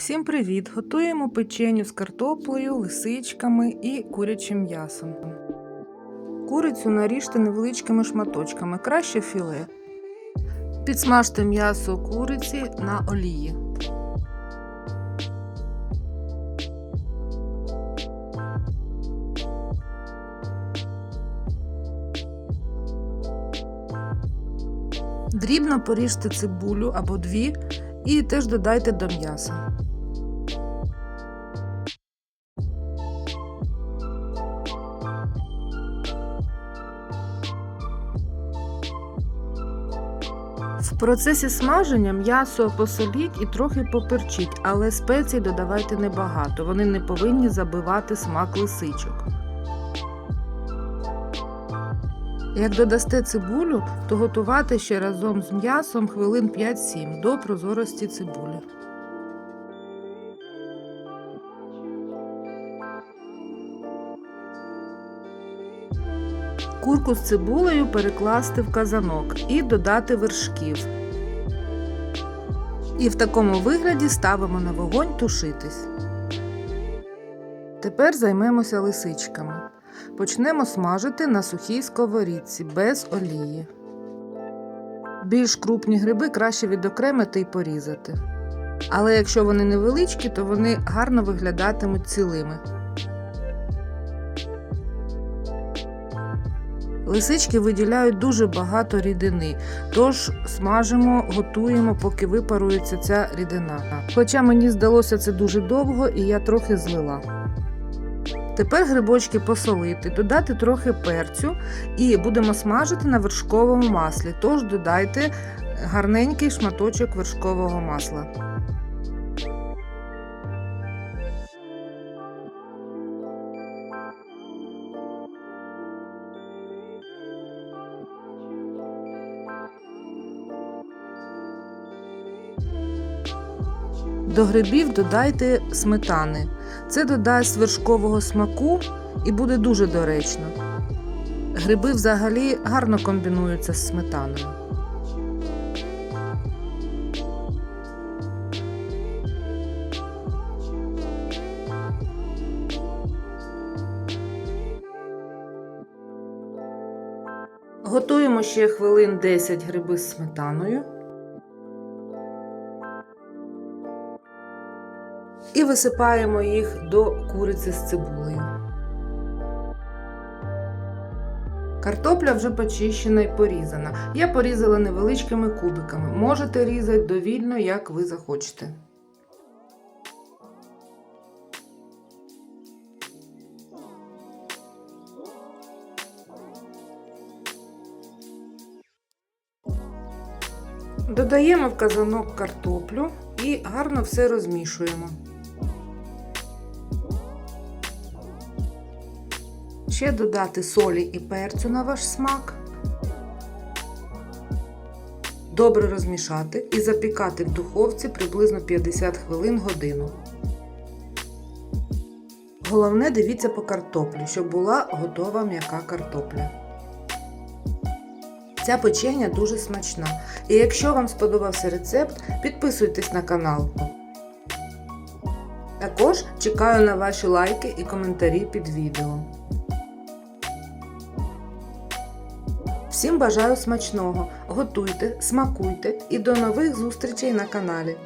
Всім привіт! Готуємо печеню з картоплею, лисичками і курячим м'ясом. Курицю наріжте невеличкими шматочками, краще філе. Підсмажте м'ясо куриці на олії. Дрібно поріжте цибулю або дві і теж додайте до м'яса. В процесі смаження м'ясо посоліть і трохи поперчіть, але спецій додавайте небагато, вони не повинні забивати смак лисичок. Як додасте цибулю, то готувати ще разом з м'ясом хвилин 5-7 до прозорості цибулі. Курку з цибулею перекласти в казанок і додати вершків. І в такому вигляді ставимо на вогонь тушитись. Тепер займемося лисичками. Почнемо смажити на сухій сковорідці без олії. Більш крупні гриби краще відокремити і порізати. Але якщо вони невеличкі, то вони гарно виглядатимуть цілими. Лисички виділяють дуже багато рідини, тож смажимо, готуємо, поки випарується ця рідина. Хоча мені здалося це дуже довго і я трохи злила. Тепер грибочки посолити, додати трохи перцю і будемо смажити на вершковому маслі. Тож додайте гарненький шматочок вершкового масла. До грибів додайте сметани. Це додасть вершкового смаку і буде дуже доречно. Гриби взагалі гарно комбінуються з сметаною. Готуємо ще хвилин 10 гриби з сметаною. І висипаємо їх до куриці з цибулею. Картопля вже почищена і порізана. Я порізала невеличкими кубиками. Можете різати довільно, як ви захочете. Додаємо в казанок картоплю і гарно все розмішуємо. Ще додати солі і перцю на ваш смак. Добре розмішати і запікати в духовці приблизно 50 хвилин годину. Головне дивіться по картоплі, щоб була готова м'яка картопля. Ця печення дуже смачна. І якщо вам сподобався рецепт, підписуйтесь на канал. Також чекаю на ваші лайки і коментарі під відео. Всім бажаю смачного! Готуйте, смакуйте і до нових зустрічей на каналі.